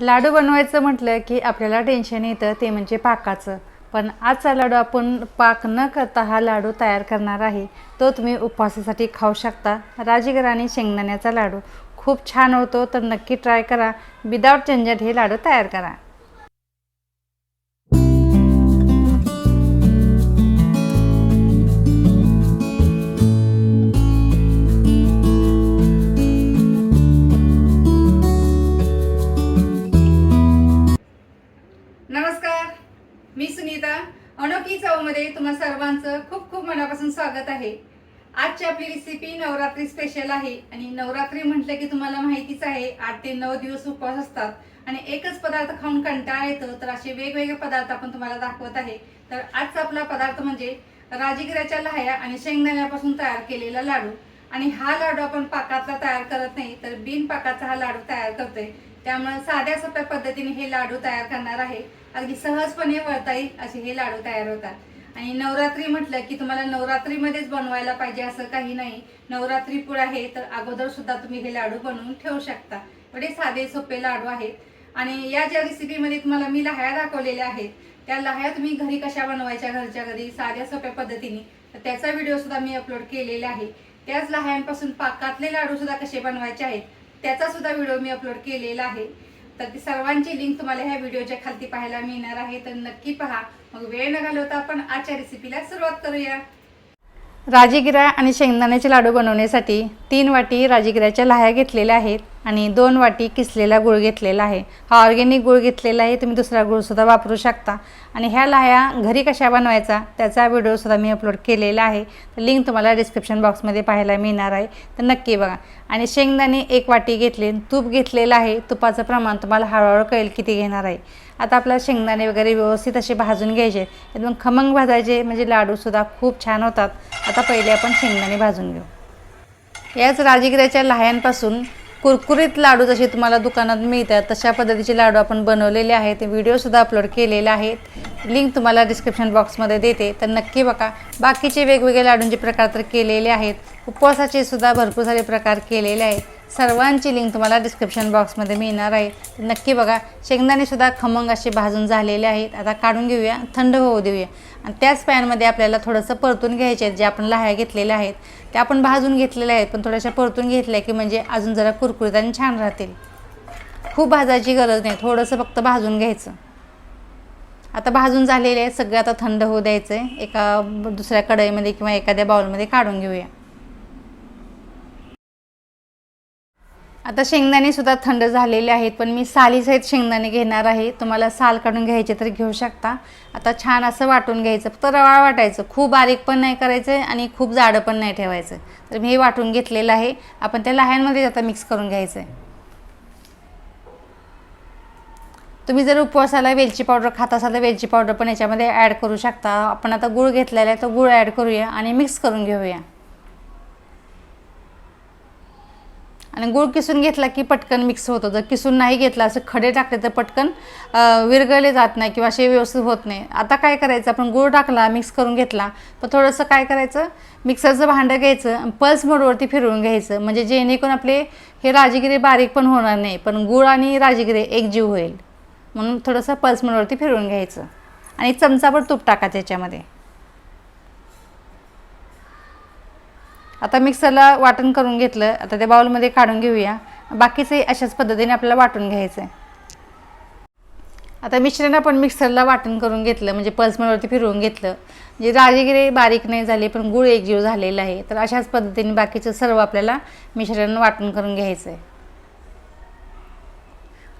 लाडू बनवायचं म्हटलं की आपल्याला टेन्शन येतं ते म्हणजे पाकाचं. पण आजचा लाडू आपण पाक न करता हा लाडू तयार करणार आहे. तो तुम्ही उपवासासाठी खाऊ शकता. राजगिर आणि शेंगदाण्याचा लाडू खूप छान होतो तर नक्की ट्राय करा. विदाऊट झंझट हे लाडू तयार करा. सुनीता अनोखी चवमध्ये तुम्हा सर्वांचं खूप खूप मनापासून स्वागत आहे. आजची आपली रेसिपी नवरात्री स्पेशल आहे आणि नवरात्री म्हटलं की तुम्हाला माहितीच आहे आठ ते नऊ दिवस उपवास असतात आणि एकच पदार्थ खाऊन कंटाळा येतो तर असे वेगवेगळे पदार्थ आपण तुम्हाला दाखवत आहे. तर आजचा आपला पदार्थ म्हणजे राजगिऱ्याच्या लाह्या आणि शेंगदाण्यापासून तयार केलेला लाडू. आणि हा लाडू आपण पाकातला तयार करत नाही तर बिन पाकाचा हा लाडू तयार करतोय. त्यामुळे साध्या सोप्या पद्धतीने हे लाडू तयार करणार आहे. अगदी सहजपणे वळता येईल असे हे लाडू तयार होतात. आणि नवरात्री म्हटलं की तुम्हाला नवरात्रीमध्येच बनवायला पाहिजे असं काही नाही. नवरात्री पुढे आहे तर अगोदर सुद्धा तुम्ही हे लाडू बनवून ठेवू शकता. एवढे साधे सोपे लाडू आहेत. आणि या ज्या रेसिपीमध्ये तुम्हाला मी लहाया दाखवलेल्या आहेत त्या लहाया तुम्ही घरी कशा बनवायच्या घरच्या घरी साध्या सोप्या पद्धतीने तर त्याचा व्हिडिओ सुद्धा मी अपलोड केलेला आहे. त्याच लहायांपासून पाकातले लाडू सुद्धा कसे बनवायचे आहेत त्याचा सुद्धा व्हिडिओ मी अपलोड केलेला आहे. तर ती सर्वांची लिंक तुम्हाला ह्या व्हिडिओच्या खालती पाहायला मिळणार आहे. तर नक्की पहा. मग वेळ न घालवता आपण आजच्या रेसिपीला सुरुवात करूया. राजगिरा आणि शेंगदाण्याचे लाडू बनवण्यासाठी तीन वाटी राजगिऱ्याच्या लाह्या घेतलेल्या आहेत. आणि दोन वाटी किसलेला गुळ घेतलेला आहे. हा ऑर्गेनिक गुळ घेतलेला आहे तुम्ही दुसरा गुळसुद्धा वापरू शकता. आणि ह्या लाह्या घरी कशा बनवायचा त्याचा व्हिडिओसुद्धा मी अपलोड केलेला आहे. तर लिंक तुम्हाला डिस्क्रिप्शन बॉक्समध्ये पाहायला मिळणार आहे. तर नक्की बघा. आणि शेंगदाणे एक वाटी घेतले तूप घेतलेलं आहे. तुपाचं प्रमाण तुम्हाला हळूहळू कळेल किती घेणार आहे. आता आपल्याला शेंगदाणे वगैरे व्यवस्थित असे भाजून घ्यायचे एकदम खमंग भाजायचे म्हणजे लाडूसुद्धा खूप छान होतात. आता पहिले आपण शेंगदाणे भाजून घेऊ. याच राजगिऱ्याच्या लाह्यांपासून कुरकुरीत लाडू जसे तुम्हाला दुकानात मिळतात तशा पद्धतीचे लाडू आपण बनवलेले आहेत. व्हिडिओसुद्धा अपलोड केलेले आहेत. लिंक तुम्हाला डिस्क्रिप्शन बॉक्समध्ये देते. तर नक्की बघा. बाकीचे वेगवेगळे लाडूंचे प्रकार तर केलेले आहेत. उपवासाचे सुद्धा भरपूर सारे प्रकार केलेले आहेत. सर्वांची लिंक तुम्हाला डिस्क्रिप्शन बॉक्समध्ये मिळणार आहे. नक्की बघा शेंगदाणेसुद्धा खमंग असे भाजून झालेले आहेत. आता काढून घेऊया थंड होऊ देऊया. आणि त्याच पॅनमध्ये आपल्याला थोडंसं परतून घ्यायचे आहेत जे आपण लाह्या घेतलेल्या आहेत. त्या आपण भाजून घेतलेल्या आहेत पण थोड्याशा परतून घेतल्या की म्हणजे अजून जरा कुरकुरीत आणि छान राहतील. खूप भाजायची गरज नाही थोडंसं फक्त भाजून घ्यायचं. आता भाजून झालेले आहे सगळं आता थंड होऊ द्यायचं आहे एका दुसऱ्या कढईमध्ये किंवा एखाद्या बाउलमध्ये काढून घेऊया. आता शेंगदाणे सुद्धा थंड झालेले आहेत पण मी सालीसहित शेंगदाणे घेणार आहे. तुम्हाला साल काढून घ्यायचे तर घेऊ शकता. आता छान असं वाटून घ्यायचं. फक्त रवाळ वाटायचं. खूप बारीक पण नाही करायचं आणि खूप जाडं पण नाही ठेवायचं. तर मी हे वाटून घेतलेलं आहे. आपण त्या लहानमध्येच आता मिक्स करून घ्यायचं आहे तुम्ही जर उपवासाला वेलची पावडर खात असाल तर वेलची पावडर पण याच्यामध्ये ॲड करू शकता. आपण आता गूळ घेतलेला आहे तो गूळ ॲड करूया आणि मिक्स करून घेऊया. आणि गूळ किसून घेतला की पटकन मिक्स होतं. जर किसून नाही घेतला असं खडे टाकले तर पटकन विरगळले जात नाही किंवा असे व्यवस्थित होत नाही. आता काय करायचं? आपण गूळ टाकला मिक्स करून घेतला तर थोडंसं काय करायचं? मिक्सरचं भांडं घ्यायचं पल्स मोडवरती फिरवून घ्यायचं. म्हणजे जेणेकरून आपले हे राजगिरी बारीक पण होणार नाही पण गूळ आणि राजगिरे एकजीव होईल. म्हणून थोडंसं पल्स मोडवरती फिरवून घ्यायचं. आणि चमचाभर तूप टाकायचं याच्यामध्ये आता मिक्सरला वाटण करून घेतलं आता त्या बाउलमध्ये काढून घेऊया. बाकीचे अशाच पद्धतीने आपल्याला वाटून घ्यायचं आहे आता मिश्रण आपण मिक्सरला वाटण करून घेतलं म्हणजे पल्समनवरती फिरवून घेतलं. म्हणजे राजगिरे बारीक नाही झाले पण गुळ एकजीव झालेला आहे तर अशाच पद्धतीने बाकीचं सर्व आपल्याला मिश्रण वाटण करून घ्यायचं आहे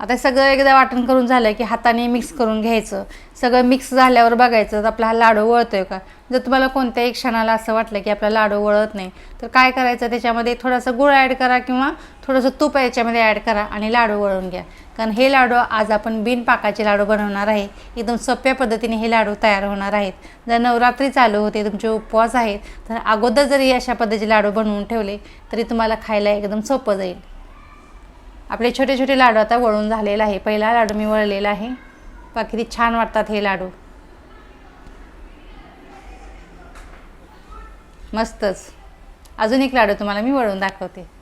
आता सगळं एकदा वाटण करून झालं की हाताने मिक्स करून घ्यायचं. सगळं मिक्स झाल्यावर बघायचं तर आपला हा लाडू वळतोय का? जर तुम्हाला कोणत्याही क्षणाला असं वाटलं की आपला लाडू वळत नाही तर काय करायचं? त्याच्यामध्ये थोडासा गुळ ॲड करा किंवा थोडंसं तूप याच्यामध्ये ॲड करा आणि लाडू वळून घ्या. कारण हे लाडू आज आपण बिनपाकाचे लाडू बनवणार आहे. एकदम सोप्या पद्धतीने हे लाडू तयार होणार आहेत. जर नवरात्री चालू होते तुमचे उपवास आहेत तर अगोदर जरी अशा पद्धतीचे लाडू बनवून ठेवले तरी तुम्हाला खायला एकदम सोपं जाईल. आपले छोटे छोटे लाडू आता वळून झालेला आहे. पहिला लाडू मी वळलेला आहे. पा किती छान वाटतात हे लाडू. मस्तच. अजून एक लाडू तुम्हाला मी वळून दाखवते.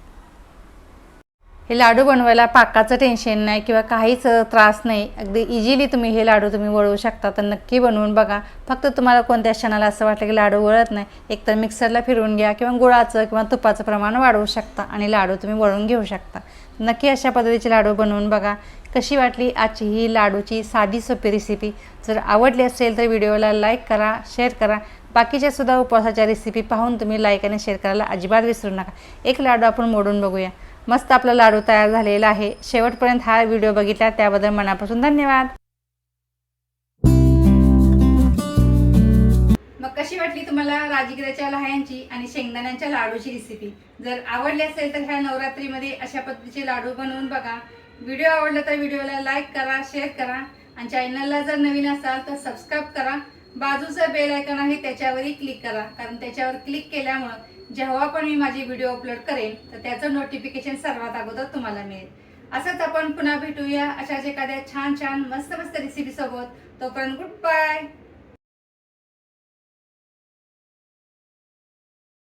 हे लाडू बनवायला पाकाचं टेन्शन नाही किंवा काहीच त्रास नाही. अगदी इझिली तुम्ही हे लाडू तुम्ही वळवू शकता. तर नक्की बनवून बघा. फक्त तुम्हाला कोणत्या क्षणाला असं वाटलं की लाडू वळत नाही एकतर मिक्सरला फिरवून घ्या किंवा गुळाचं किंवा तुपाचं प्रमाण वाढवू शकता आणि लाडू तुम्ही वळून घेऊ शकता. नक्की अशा पद्धतीचे लाडू बनवून बघा. कशी वाटली आजची ही लाडूची साधी सोपी रेसिपी जर आवडली असेल तर व्हिडिओला लाईक करा शेअर करा. बाकीच्या सुद्धा उपवासाच्या रेसिपी पाहून तुम्ही लाईक आणि शेअर करायला अजिबात विसरू नका. एक लाडू आपण मोडून बघूया. मस्त आपला लाडू तयार झालेला आहे. शेवटपर्यंत हा व्हिडिओ बघितला त्याबद्दल मनापासून धन्यवाद. मग कशी वाटली तुम्हाला राजगिराच्या लहायांची आणि शेंगदाण्यांच्या लाडूची रेसिपी जर आवडली असेल तर ह्या नवरात्रीमध्ये अशा पद्धतीचे लाडू बनवून बघा. व्हिडिओ आवडला तर व्हिडिओला लाईक करा शेअर करा. आणि चॅनलला जर नवीन असाल तर सबस्क्राईब करा. बाजूचं बेल आयकॉन आहे त्याच्यावरही क्लिक करा. कारण त्याच्यावर क्लिक केल्यामुळं जेव्हा पण मी माझी व्हिडिओ अपलोड करेन तर त्याचं नोटिफिकेशन सर्वात अगोदर तुम्हाला मिळेल. असंच आपण पुन्हा भेटूया अशाच एखाद्या छान छान मस्त मस्त रेसिपी सोबत. तोपर्यंत गुड बाय